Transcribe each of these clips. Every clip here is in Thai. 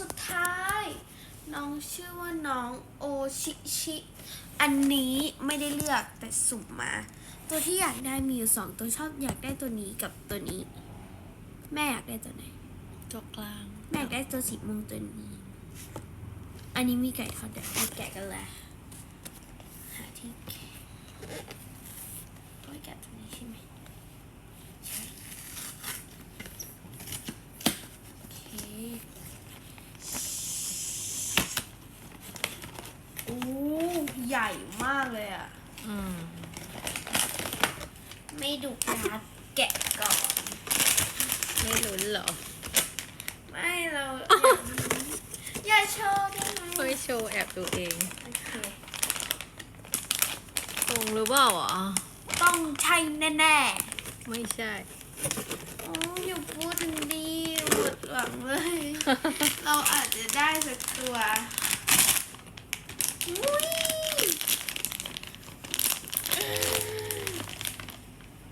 สุดท้าย น้องชื่อว่าน้องโอชิชิ อันนี้ไม่ได้เลือกแต่สุ่มมา ตัวที่อยากได้มีอยู่สองตัวชอบอยากได้ตัวนี้กับตัวนี้ แม่อยากได้ตัวไหน ตัวกลาง แม่อยากได้ตัวสีม่วงตัวนี้ อันนี้มีไก่ทอดเดี๋ยวไปแกะกันเลยหาที่แกะโอ้ยแกะตัวนี้ใช่ไหมใช่โอเคโอ้ใหญ่มากเลยอะ อืมไม่ดูการ์ดแกะก่อน ไม่ลุ้นเหรอ ไม่เราอย่าโชว์ได้ไหมเฮ้ยโชว์แอบดูเองโอเคตรงหรือเปล่าอะต้องใช่แน่ไม่ใช่ ๆโอ้ยอย่าพูดถึงดีหมดหวังเลย เราอาจจะได้สักตัวอุ้ย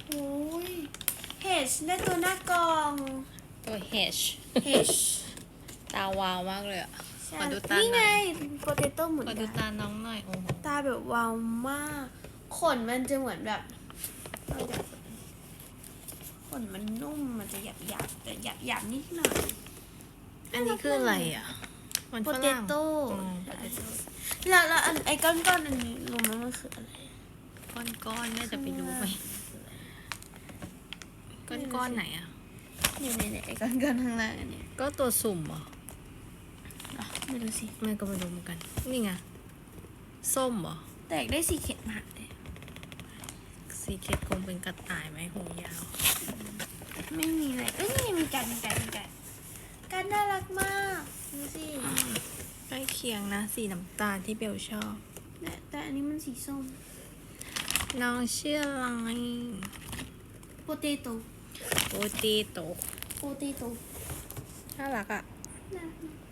โอ้ยเฮชได้ตัวหน้ากล่อง ตัวเฮชเฮชตาวาวมากเลยอะ ขอดูตานี่หไงน่อย โปเตโต้เหมือนขอกัดูนตาน้องหน่อย โอ้โห ตาแบบวาวมาก ขนมันจะเหมือนแบบขนมันนุ่มมันจะหยาบหยาบๆแต่หยาบหยาบๆนิดหน่อยอันนี้คืออะไรอะ มันโปฝเตรั่ง โต้อืม แล้วแล้วอันไอ้ก้อนก้อนๆอันนี้รู้ไหมมันคืออะไร ก้อนๆน่าจะไปดูไหมก้อนๆไหนอะ อยู่ในไอ้ก้อนก้อนๆข้างล่างอันเนี้ยก็ตัวสุ่มเหรอเหรอไม่รู้สิ ไม่ก็ไม่รู้เหมือนกัน นี่ไง ส้มเหรอแต่อยากได้สีเข็ดมากเลยสีเคดคงเป็นกระต่ายไหมหูยาว ไม่มีเลยเอ้ยนี่มีกันมีกันมีกันกันน่ารักมากดูสิใกล้เคียงนะ สีน้ำตาลที่เบลชอบ แต่แต่อันนี้มันสีส้ม น้องชื่ออะไรโปเตโต้โปตีโตโปเตโต้น่ารักอะน่ารัก